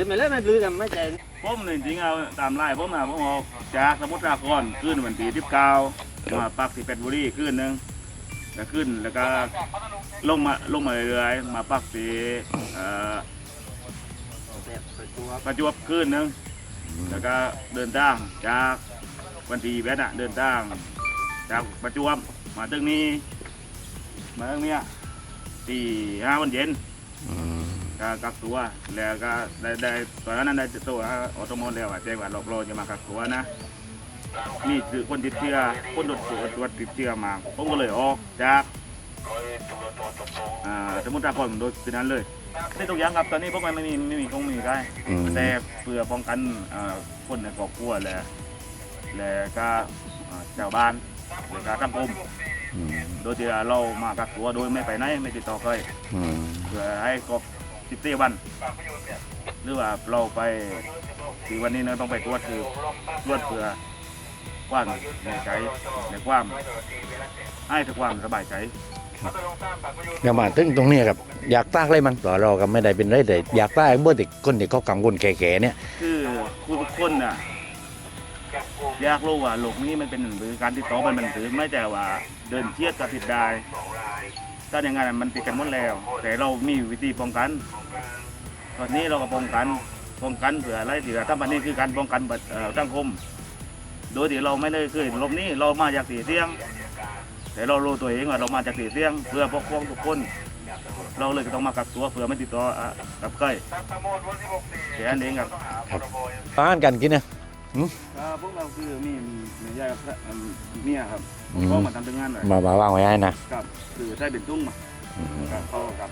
หรือไม่เล่นไม่ลือกันไม่ใจผมเนี่ยจริงๆเอาตามไล่ผมมาผมออกจากสมุทรสาครขึ้นวันที่ที่เก้ามาปักที่เป็ดบุรีขึ้นหนึงแล้วขึ้นแล้วก็ลงมาลงมาเรื่อยๆมาปักที่เอ่อประจวบขึ้นหนึงแล้วก็เดินทางจากวันที่แปดอะเดินทางจากประจวบมาตึงนี้มาตึงเนี้ยที่ห้าวันเย็นอืม ก็กักตัวแล้วก็ได้ได้ตอนนั้นได้ตัวออโตโมแล้วอะแจ้งว่าหลอกเราจะมากักตัวนะนี่คือคนติดเชื้อคนตรวจตรวจตรวจติดเชื้อมาผมก็เลยออกจากอ่าสมุทรสาครโดยที่นั้นเลยได้ทุกอย่างครับตอนนี้พวกมันไม่มีไม่มีคงไม่มีได้อืมแต่เพื่อป้องกันอ่าคนในครอบครัวและและก็อ่าชาวบ้านและก็สังคมอืมโดยที่เรามากักตัวโดยไม่ไปไหนไม่ติดต่อใครอืมเพื่อให้ครบ สิบสี่วัน หรือว่าเราไปที่วันนี้เราต้องไปตรวจคือตรวจเพื่อความในใจในความให้ถึงความสบายใจอย่ามาถึงตรงนี้ครับอยากตั้งอะไรมันต่อเราก็ไม่ได้เป็นไรแต่อยากตั้งเมื่อเด็กคนที่เขากังวลแก่ๆเนี่ย คือผู้ทุกคนน่ะอยากรู้ว่าโลกนี้มันเป็นหรือการติดต่อมันมันถือไม่แต่ว่าเดินเทียดกับติดได้ถ้าอย่างนั้นมันติดกันหมดแล้ว แต่เรามีวิธีป้องกัน ตอนนี้เราก็ป้องกันป้องกันเผื่ออะไรที่ว่าถ้ามันนี่คือการป้องกันบัดเอ่อสังคม โดยที่เราไม่ได้เคยหลบหนี้เรามาจากสีเสียง แต่เรารู้ตัวเองว่าเรามาจากสีเสียง เพื่อปกป้องทุกคน เราเลยก็ต้องมากักตัวเพื่อไม่ติดต่ออะกับใครแค่นั้นเองครับอาหารกันกินนะพวกเราคือมีเมียกับเมียครับอืมก็มาทำถึงงานเลยมามาวางไว้ให้นะครับคือใช้เป็นตุ้งมาอืมครับเขากับ